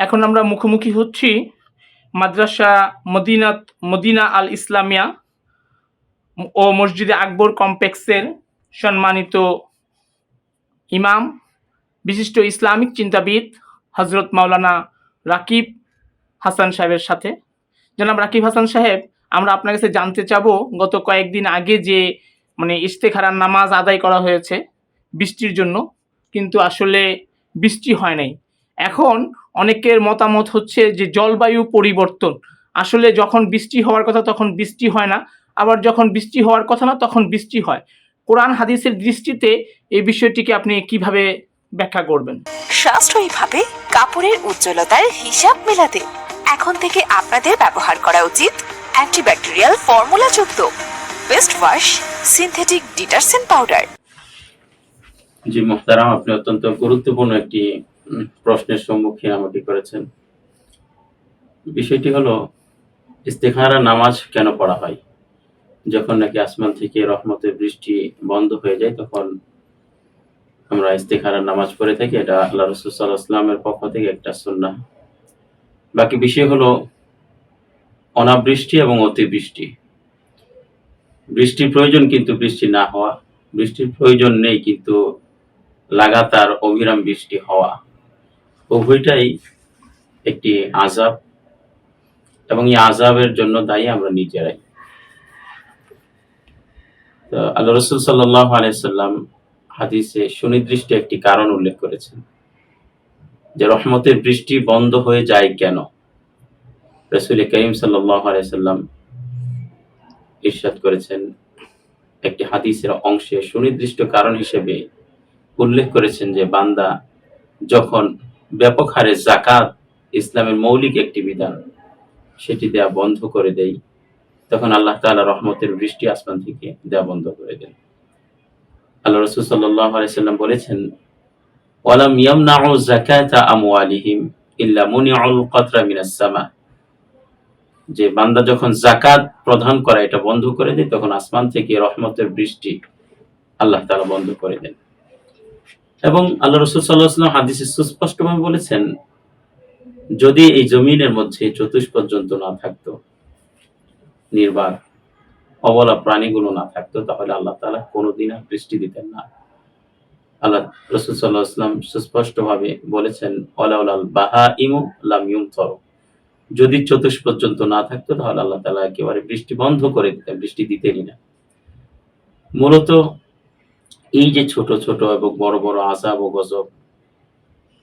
এখন আমরা মুখোমুখি হচ্ছি মাদ্রাসা মদিনাত মদিনা আল ইসলামিয়া ও মসজিদে আকবর কমপ্লেক্সের সম্মানিত ইমাম, বিশিষ্ট ইসলামিক চিন্তাবিদ হজরত মাওলানা রাকিব হাসান সাহেবের সাথে। জনাব রাকিব হাসান সাহেব, আমরা আপনার কাছে জানতে চাবো, গত কয়েকদিন আগে যে মানে ইস্তেখারার নামাজ আদায় করা হয়েছে বৃষ্টির জন্য, কিন্তু আসলে বৃষ্টি হয় নাই। এখন অনেকের মতামত হচ্ছে যে জলবায়ু পরিবর্তন। আসলে যখন বৃষ্টি হওয়ার কথা তখন বৃষ্টি হয় না আবার যখন বৃষ্টি হওয়ার কথা না তখন বৃষ্টি হয়। কোরআন হাদিসের দৃষ্টিতে এই বিষয়টিকে আপনি কীভাবে ব্যাখ্যা করবেন? সাশ্রয়ীভাবে কাপড়ের উজ্জ্বলতার হিসাব মেলাতে। এখন থেকে আপনাদের ব্যবহার করা উচিত antibacterial ফর্মুলাযুক্ত best wash synthetic detergent powder জি মোহতারাম আপনি অত্যন্ত গুরুত্বপূর্ণ একটি প্রশ্নের সম্মুখীন আমাকে করেছেন। বিষয়টি হলো ইস্তেখারা নামাজ কেন পড়া হয়? যখন নাকি আসমান থেকে রহমতের বৃষ্টি বন্ধ হয়ে যায়, তখন আমরা ইস্তেখারা নামাজ পড়ে থাকি। এটা আল্লাহ রসুল আসলামের পক্ষ থেকে একটা সুন্নাহ। বাকি বিষয় হলো, অনাবৃষ্টি এবং অতিবৃষ্টি। বৃষ্টির প্রয়োজন কিন্তু বৃষ্টি না হওয়া, বৃষ্টির প্রয়োজন নেই কিন্তু লাগাতার অবিরাম বৃষ্টি হওয়া। উভয়টাই একটি আজাব এবং এই আজাবের জন্য দায়ী আমরা নিজেরাই। আল্লাহ রসুল সাল্লাহ আলাইসাল্লাম হাদিসে সুনির্দিষ্ট একটি কারণ উল্লেখ করেছেন যে রহমতের বৃষ্টি বন্ধ হয়ে যায় কেন? রসুল করিম সাল্লাহ আলাইসাল্লাম ইরশাদ করেছেন একটি হাদিসের অংশে সুনির্দিষ্ট কারণ হিসেবে উল্লেখ করেছেন যে বান্দা যখন ব্যাপক হারে জাকাত ইসলামের মৌলিক একটি বিধান। সেটি দেয়া বন্ধ করে দেয় তখন আল্লাহ তাআলা রহমতের বৃষ্টি আসমান থেকে দেয়া বন্ধ করে দেন। আল্লাহ রসুল সাল্লাহ আলাইসাল্লাম বলেছেন, ওয়ালাম ইল্লা মুনিউল কতরা যে বান্দা যখন জাকাত প্রদান করা, এটা বন্ধ করে দেয়, তখন আসমান থেকে রহমতের বৃষ্টি আল্লাহ তাআলা বন্ধ করে দেন। এবং আল্লাহ রসুল সাল্লাহাম হাদিসে সুস্পষ্টভাবে বলেছেন, যদি এই জমিনের মধ্যে চতুষ্পদ পর্যন্ত না থাকতো নির্বাক অবলা প্রাণীগুলো না থাকতো, তাহলে আল্লাহ তাআলা কোনোদিন আর বৃষ্টি দিতেন না। আল্লাহ রসুল সাল্লাহ আসলাম সুস্পষ্টভাবে বলেছেন অলাউলাল বাহা ইমু লাম ইউমতর। যদি চতুষ পর্যন্ত না থাকতো, তাহলে আল্লাহ তালা একেবারে বৃষ্টি বন্ধ করে দিতেন, বৃষ্টি দিতেনই না। মূলত এই যে ছোট ছোট এবং বড় বড় আজাব ও গজব,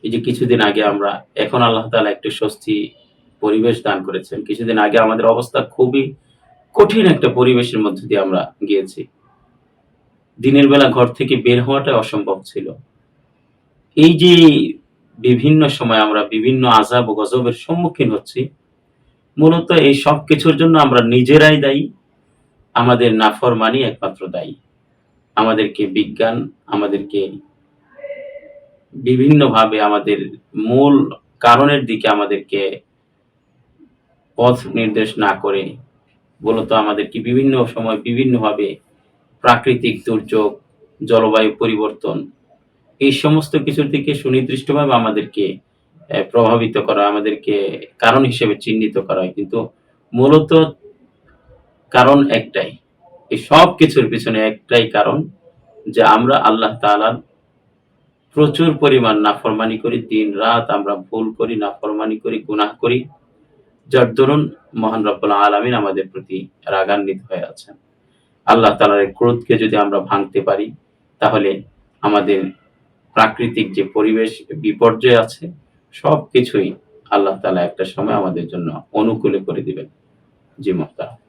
এই যে কিছুদিন আগে আমরা, এখন আল্লাহ তাআলা একটু স্বস্তি পরিবেশ দান করেছেন। কিছুদিন আগে আমাদের অবস্থা খুবই কঠিন একটা পরিবেশের মধ্যে দিয়ে আমরা গিয়েছি। দিনের বেলা ঘর থেকে বের হওয়াটা অসম্ভব ছিল। এই যে বিভিন্ন সময় আমরা বিভিন্ন আজাব ও গজবের সম্মুখীন হচ্ছি, মূলত এই সব কিছুর জন্য আমরা নিজেরাই দায়ী, আমাদের নাফরমানি একমাত্র দায়ী। আমাদেরকে বিজ্ঞান, আমাদেরকে বিভিন্নভাবে আমাদের মূল কারণের দিকে আমাদেরকে পথ নির্দেশ না করে, মূলত আমাদেরকে বিভিন্ন সময় বিভিন্নভাবে প্রাকৃতিক দুর্যোগ, জলবায়ু পরিবর্তন, এই সমস্ত কিছুর দিকে সুনির্দিষ্টভাবে আমাদেরকে প্রভাবিত করা, আমাদেরকে কারণ হিসেবে চিহ্নিত করা হয়। কিন্তু মূলত কারণ একটাই এই সব কিছুর পিছনে একটাই কারণ যে আমরা আল্লাহ তালার প্রচুর পরিমাণ নাফরমানি করি, দিন রাত আমরা ভুল করি, নাফরমানি করি, গুনাহ করি, যার দরুন মহান রব্বুল আলামিন আমাদের প্রতি রাগান্বিত হয়ে আছেন। আল্লাহ তালার ক্রোধকে যদি আমরা ভাঙতে পারি, তাহলে আমাদের প্রাকৃতিক যে পরিবেশ, বিপর্যয় আছে সব কিছুই আল্লাহ তাআলা একটা সময় আমাদের জন্য অনুকূলে করে দিবেন। জি মোহতারাম।